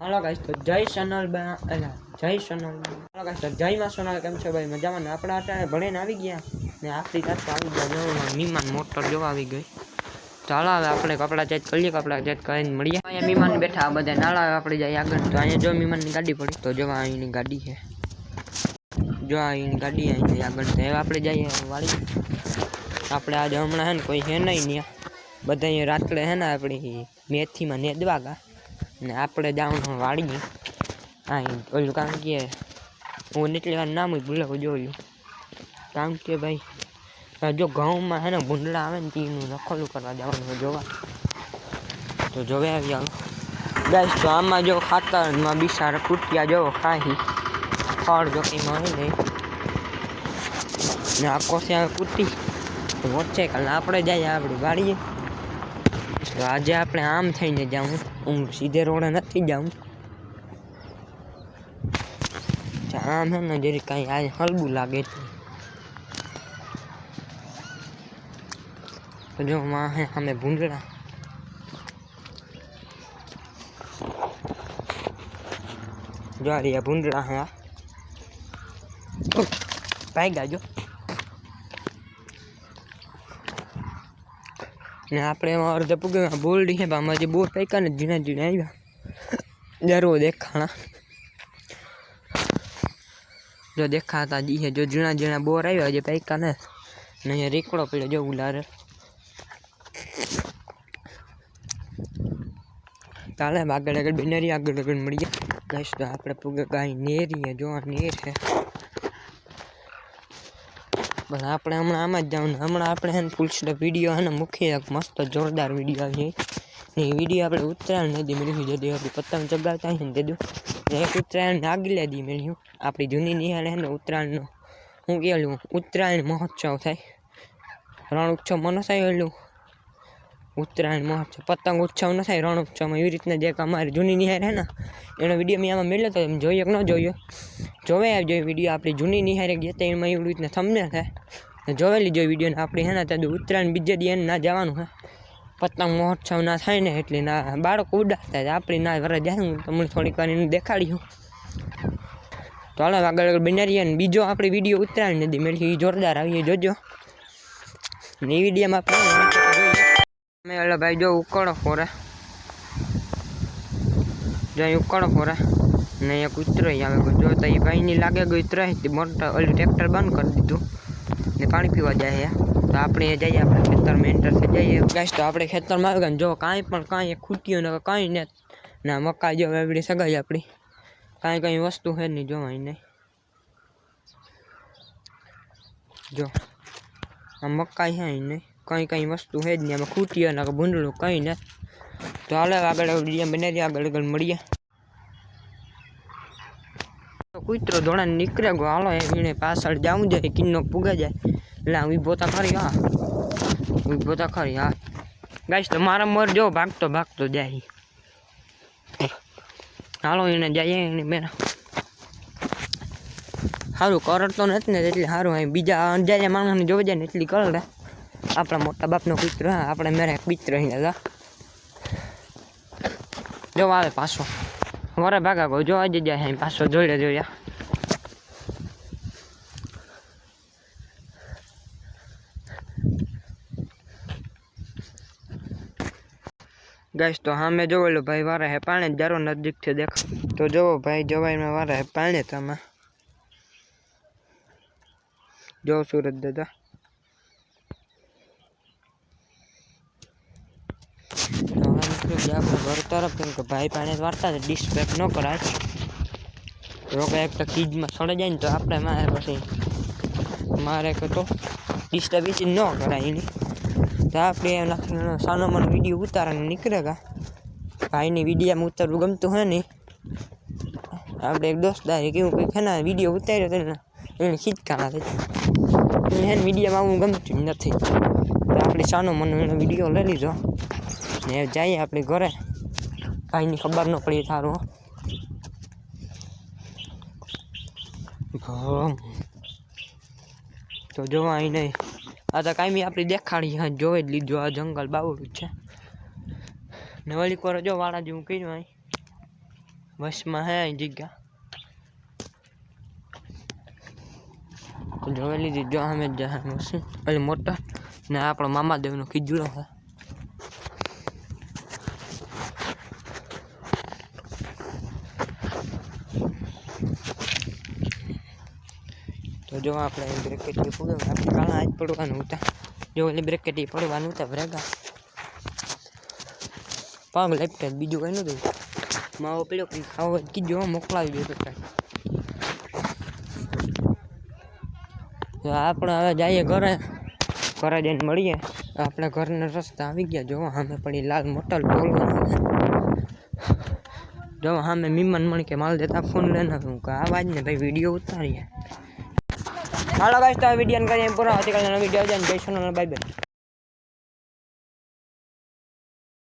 હાલો guys તો જય સોનલ અલા જય સોનલ હાલો ગાઈસ તો જય માં સોનલ કેમ છો ભાઈ મજામાં ને આપણે અત્યારે ભણીને આવી ગયા ને આખરી રાત આવી ગયા જો મીમાન મોટર જોવા આવી ગઈ ચાલો હવે આપણે કપડાં ચેક કરીએ કપડાં ચેક કરીને મળીએ અહીંયા મીમાન બેઠા આ બધા નાળા આપણે જઈએ આગળ તો અહીંયા જો મીમાનની ગાડી પડી તો જોવા અહીંની ગાડી છે જો અહીંની ગાડી અહીંથી આગળ તો હવે આપણે જઈએ વાળી આપણે આજે હમણાં હે ને કોઈ હે નહીં ત્યાં બધા અહીંયા રાત્રે હે ને આપણી મેથીમાં નેદવા ગયા ને આપણે જવાનું વાડી આ ઓલું કારણ કે ઉનટ લેવાનું હું ભૂલક્યો જોયું કામ કે ભાઈ જો ગામમાં હે ને ભુંડળા આવે ને તીનું નખલું કરવા જવાનું જોવા તો જોવે અહીંયા બસ આમાં જો ખાતર માં બિચારા કૂતિયા જો ખાઈ પડ જો ઈ માં નહીં ને આખો સે આ કૂટી તો ઓચે કારણ આપણે જાય આપડી વાડીએ તો આજે આપણે આમ થઈને જાઉં હું સીધે રોડે નથી જાઉં આમ હે ને જરી કાંઈ આજે હલબું લાગે છે જો માં હે અમે ભૂંડળા જો આ રહ્યા ભૂંડળા હે ભાઈ ગાજો ને આપણે એમાં અર્ધે પૂગમાં બોલડી છે આમાં જે બહુ પૈકા ને ઝીણા ઝીણા આવ્યા ડરવો દેખાણા જો દેખાતા જી છે જો ઝીણા ઝીણા બોર આવ્યા જે પૈકા ને અહીંયા રેકડો પડ્યો જો ઉલારે ચાલે આગળ આગળ બેનરી આગળ આગળ મળી જાય કહીશ તો આપણે પૂગે ગાય નેરી જો આ નેર છે પણ આપણે હમણાં આમાં જ જવાનું હમણાં આપણે એને ફૂલ સ્ટોપ વિડીયો અને મુખ્ય એક મસ્ત જોરદાર વિડીયો આવી ને એ વિડીયો આપણે ઉત્તરાયણ નદી મેળવ્યું જદી આપણી પતંગ ચગાવતા હોય ને દેદું એક ઉત્તરાયણ આગલે દી મેળ્યું આપણી જૂની નિહાળે ને ઉત્તરાયણનો હું કહેલું ઉત્તરાયણ મહોત્સવ થાય રણ ઉત્સવ મનસાયેલું ઉત્તરાયણ મહોત્સવ પતંગ ઉત્સવ ન થાય રણ ઉત્સવમાં એવી રીતના જે અમારી જૂની નિહાર હે ને એનો વિડીયો મેં આમાં મેળ્યો તો એમ જોઈએ કે ન જોયો જોવે જોઈએ વિડીયો આપણી જૂની નિહારે ગયા તો એમાં એવી રીતના થમને થાય જોવેલી જોઈએ વિડીયોને આપણે હે ને ત્યાં ઉત્તરાયણ બીજે દી એને ના જવાનું હે પતંગ મહોત્સવ ના થાય ને એટલે ના બાળકો ઉડાડતા આપણી ના વરે જાય હું તમને થોડી વાર એનું દેખાડ્યું તો હાલો આગળ આગળ બનાવીએ ને બીજો આપણે વિડીયો ઉત્તરાયણ નદી મેળવી જોરદાર આવીએ જોજો ને એ વિડીયોમાં આપણે મેળો ભાઈ જો ઉકળો ફોરે જ્યાં ઉકળો ફોરે નહીયા કૂતરો આવે જો તો એ ભાઈ ની લાગે કોઈ તરાહી મોટો ઓલી ટ્રેક્ટર બંધ કરી દીધું ને પાણી પીવા જાય હે તો આપણે જઈએ આપણે ખેતર મે એન્ટર થઈ જઈએ ગાઈસ તો આપણે ખેતર માં આવો કે જો કાઈ પણ કાઈ ખૂટીયો ન કાઈ ને ના મકાઈ જો હવે વીડી સગાઈ આપડી કાઈ કઈ વસ્તુ હે ની જો મને જો મકાઈ હે ને કંઈ કંઈ વસ્તુ છે જ નહીં એમાં ખૂટી અને ભૂંડલું કંઈ નથી તો હાલે આગળ વિડીયો આગળ આગળ મળીએ કૂતરો ધોળાને નીકળે ગયો હાલો એને પાછળ જાવું જાય કિન્નો પૂગા જાય એટલે હું પોતા ખરી હા હું પોતા ખરી હા ગાઈશ તો મારા મર જો ભાગતો ભાગતો જાય હાલો એને જાય એને મેરા સારું કરડતો નથી ને એટલે સારું બીજા અંજાજા માણસને જોવા જાય ને એટલી કરડે આપણા મોટા બાપનો કૂતરો હા આપણે મેરે કૂતરો એને હતા જો આવે પાછો મારા ભાગા કહો જો આજે જાય પાછો જોડે જોયા ગાઈશ તો હા મેં જોવેલું ભાઈ વારે હે પાણી જારો નજીકથી દેખ તો જોવો ભાઈ જવાઈમાં વારે હે પાણી તમે જો સુરત દાદા બરતરફ નું ભાઈ પાણી વારતા છે ડિસ્ક્રાઇબ ન કર આજ રોક એક તો કીજમાં સડે જાય ને તો આપણે મારે પછી મારે ક તો ડિસ્ટર્બિન્સ ન કર આની ને તો આપણે નાનો સાનો મન વિડીયો ઉતારને નીકળેગા ભાઈ ની વિડીયો માં ઉતર ઉગમતું હે ને આપણે એક દોસ્ત દારી કે હું કહી કે ના વિડીયો ઉતાર્યો તો ને એને સીટકા ના દે ને વિડીયો માં હું ગમતું નથી તો આપણે સાનો મન એનો વિડીયો લઈ લીજો ને જઈએ આપણે ઘરે કાંઈની ખબર ન પડી સારું તો જોવા અહીં નહીં આ તો કાંઈ આપણી દેખાડી હા જોઈ જ લીધું આ જંગલ બાવડું છે ને વળી કોરો જો વાળા જેવું કીધું અહીં બસમાં હે અહીં જગ્યા જોઈ લીધી જો અમે જ જાય મશીન મોટા ને આપણો મામાદેવનો ખીજડો હોય જો જો આપણે બ્રેકેટ જે પૂગે આપકાને આજ પડવાનું ઉતા જો એ બ્રેકેટ પડવાનું ઉતા ભરેગા પાંગ લાઈફ કા બીજો કઈ ન દે માવો પડ્યો કી ખાવ કી જો મોકલાવી દેતો જો આપણે હવે જઈએ ઘરે ઘરે જઈને મળીએ આપડે ઘરનો રસ્તો આવી ગયા જો સામે પડી લાલ મોટલ ડોંગો જો અમે મિમન મણ કે માલ દેતા ફોન લેના કે આ વાગે ને વિડિયો ઉતારીએ હાલો ગાઈસ તો આ વિડીયો કરીએ પૂરો આવતીકાલનો વિડીયો જાય જય સોનાલ બાય બાય